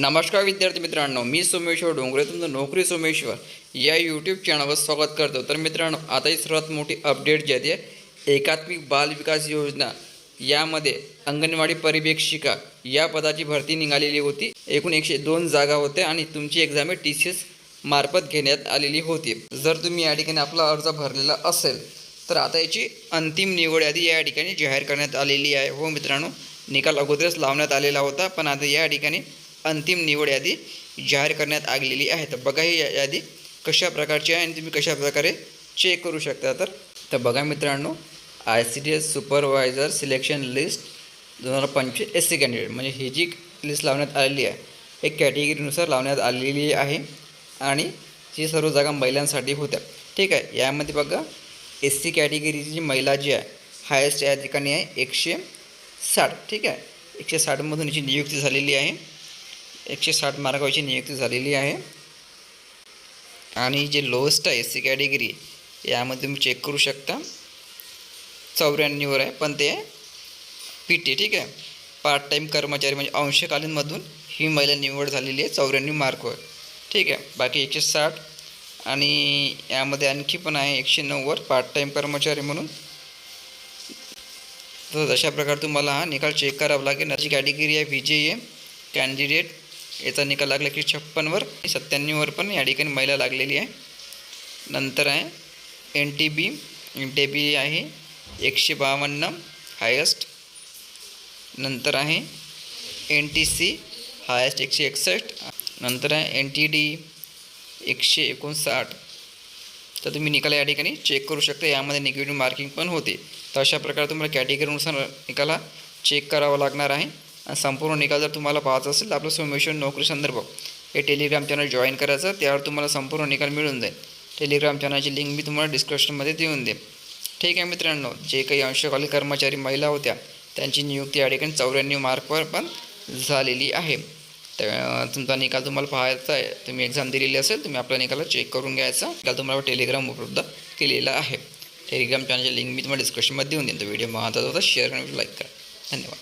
नमस्कार विद्यार्थी मित्रांनो मी सोमेश्वर डोंगरे तुमचं नोकरी सोमेश्वर. या यूट्यूब चॅनलवर स्वागत करतो. तर मित्रांनो आता ही सर्वात मोठी अपडेट जी आहे एकात्मिक बाल विकास योजना. यामध्ये अंगणवाडी परिवेक्षिका या पदाची भरती निघालेली होती. एकूण एकशे दोन जागा होत्या आणि तुमची एक्झाम टी सी एस मार्फत घेण्यात आलेली होती. जर तुम्ही या ठिकाणी आपला अर्ज भरलेला असेल तर आता याची अंतिम निवड यादी या ठिकाणी जाहीर करण्यात आलेली आहे. हो मित्रांनो निकाल अगोदरच लावण्यात आलेला होता पण आता या ठिकाणी अंतिम निवड यादी जाहीर करण्यात आलेली आहे. तर बघा ही यादी कशा प्रकारची आहे आणि तुम्ही कशा प्रकारे चेक करू शकता. तर तर बघा मित्रांनो I C D S supervisor selection list दोन हजार पंचवीस एस सी कॅन्डिडेट म्हणजे ही जी लिस्ट लावण्यात आलेली आहे एक कॅटेगरीनुसार लावण्यात आलेली आहे आणि ही सर्व जागा महिलांसाठी होत्या. ठीक आहे यामध्ये बघा एस सी कॅटेगरीची जी महिला जी आहे हायेस्ट या ठिकाणी आहे एकशे साठ. ठीक आहे एकशे साठमधून याची नियुक्ती झालेली आहे. एकशे साठ मार्काची नियुक्ती झालेली आहे. आणि जे लोएस्ट आहे सी कॅटेगरी यामध्ये तुम्ही चेक करू शकता. चौऱ्याण्णववर आहे पण ते पी टी ठीक आहे. पार्ट टाईम कर्मचारी म्हणजे अंशकालीनमधून ही महिला निवड झालेली आहे चौऱ्याण्णव मार्कवर. ठीक आहे बाकी एकशे साठ. आणि यामध्ये आणखी पण आहे एकशे नव्वद पार्ट टाईम कर्मचारी म्हणून. तर अशा प्रकारे तुम्हाला हा निकाल चेक करावा लागेल. अशी कॅटेगरी आहे व्ही जे ए कॅन्डिडेट याचा निकाल लागला की छप्पनवर सत्त्याण्णववर पण या ठिकाणी महिला लागलेली आहे. नंतर आहे N T B N T B आहे एकशे बावन्न हायेस्ट. नंतर आहे एन टी सी हायेस्ट एकशे एकसष्ट. नंतर आहे एन टी डी एकशे एकोणसाठ. तर तुम्ही निकाल या ठिकाणी चेक करू शकता यामध्ये निगेटिव्ह मार्किंग पण होते. तर अशा प्रकारे तुम्हाला कॅटेगरीनुसार निकाला चेक करावा लागणार आहे. संपूर्ण निकाल जर तुम्हाला पाहायचा असेल तर आपलं सोमेश्वर नोकरी संदर्भ हे टेलिग्राम चॅनल जॉईन करायचं. त्यावर तुम्हाला संपूर्ण निकाल मिळून जाईल. टेलिग्राम चॅनलची लिंक मी तुम्हाला डिस्क्रिप्शनमध्ये देऊन देईन. ठीक आहे मित्रांनो जे काही अंशकाली कर्मचारी महिला होत्या त्यांची नियुक्ती या ठिकाणी चौऱ्याण्णव मार्कवर पण झालेली आहे. तर तुमचा निकाल तुम्हाला पाहायचा आहे. तुम्ही एक्झाम दिलेली असेल तुम्ही आपला निकाल चेक करून घ्यायचा. निकाल तुम्हाला टेलिग्राम उपलब्ध केलेला आहे. टेलिग्राम चॅनलची लिंक मी तुम्हाला डिस्क्रिप्शनमध्ये देऊन देईन. तो व्हिडिओ महत्त्वाचा होता शेअर आणि लाईक करा. धन्यवाद.